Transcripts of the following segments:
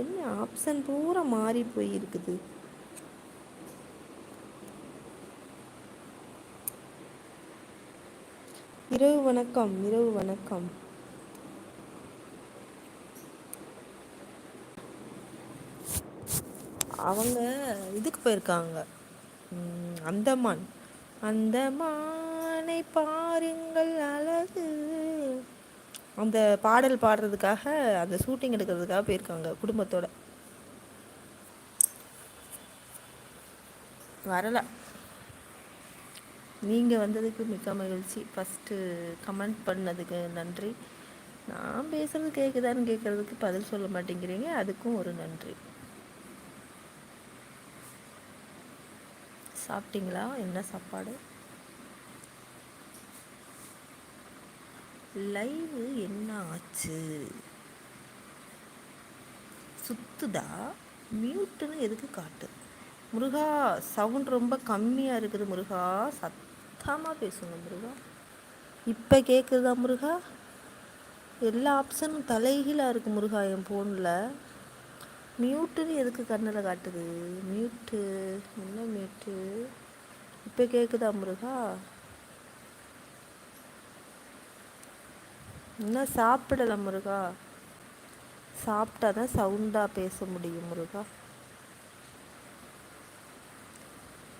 என்ன ஆப்ஷன் பூரா மாறி போயிருக்குது இரவு வணக்கம் இரவு வணக்கம். அவங்க இதுக்கு போயிருக்காங்க. அந்தமான். அந்தமானை பாருங்கள் அழகு. அந்த பாடல் பாடுறதுக்காக அந்த ஷூட்டிங் எடுக்கிறதுக்காக போயிருக்காங்க குடும்பத்தோட. வரல. நீங்கள் வந்ததுக்கு மிக்க மகிழ்ச்சி. ஃபஸ்ட்டு கமெண்ட் பண்ணதுக்கு நன்றி. நான் பேசுகிறது கேட்குதான்னு கேட்குறதுக்கு பதில் சொல்ல மாட்டேங்கிறீங்க. அதுக்கும் ஒரு நன்றி. சாப்பிட்டீங்களா? என்ன சாப்பாடு? லைவு என்ன ஆச்சு? சுத்துதா? மியூட்டுன்னு எதுக்கு காட்டு? முருகா சவுண்ட் ரொம்ப கம்மியாக இருக்குது முருகா. சத்தமாக பேசுங்க முருகா. இப்போ கேட்குதா முருகா? எல்லா ஆப்ஷனும் தலைகீழாக இருக்குது முருகா என் ஃபோனில் மியூட்டுன்னு எதுக்கு கண்ணில் காட்டுது? மியூட்டு என்ன மியூட்டு இப்போ கேட்குதா முருகா? இன்னும் சாப்பிடல முருகா? சாப்பிட்டா தான் சவுண்டாக பேச முடியும் முருகா.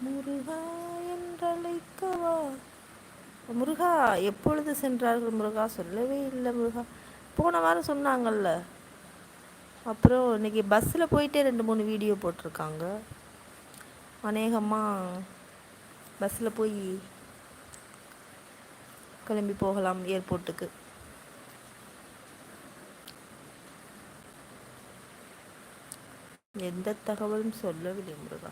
முருகா என்றழைக்கவா? முருகா எப்பொழுது சென்றார்கள் முருகா? சொல்லவே இல்லை முருகா. போன வாரம் சொன்னாங்கல்ல. அப்புறம் இன்னைக்கு பஸ்ஸில் போயிட்டே ரெண்டு மூணு வீடியோ போட்டிருக்காங்க. அநேகமாக பஸ்ஸில் போய் கிளம்பி போகலாம் ஏர்போர்ட்டுக்கு எந்த தகவலும் சொல்லவில்லை முருகா.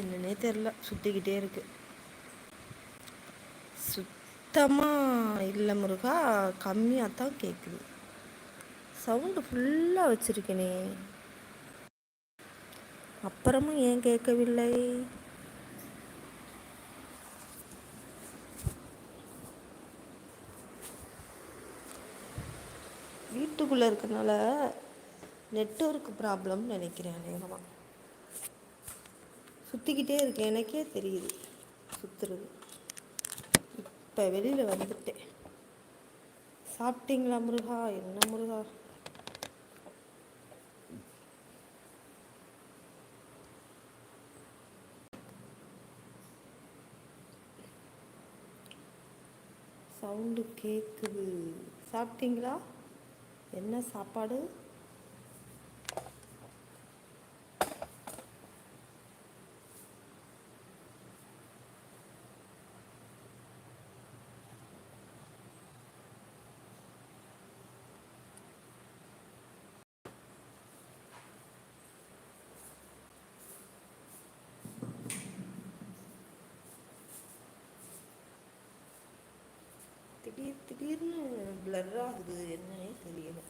என்னன்னே தெரில. சுற்றிக்கிட்டே இருக்கு. சுத்தமாக இல்லை முருகா. கம்மியாக தான் கேட்குது சவுண்டு ஃபுல்லாக வச்சுருக்கேனே. அப்புறமும் ஏன் கேட்கவில்லை வீட்டுக்குள்ளே இருக்கனால நெட்ஒர்க் ப்ராப்ளம்னு நினைக்கிறேன் அநேகமாக சுற்றிக்கிட்டே இருக்கேன். எனக்கே தெரியுது. சுற்றுறது இப்போ வெளியில் வந்துட்டேன். சாப்பிட்டீங்களா முருகா? என்ன முருகா? சவுண்டு கேட்குது சாப்பிட்டீங்களா? என்ன சாப்பாடு? திடீர் திடீர்னு பிளர் ஆகுது என்னன்னே தெரியல.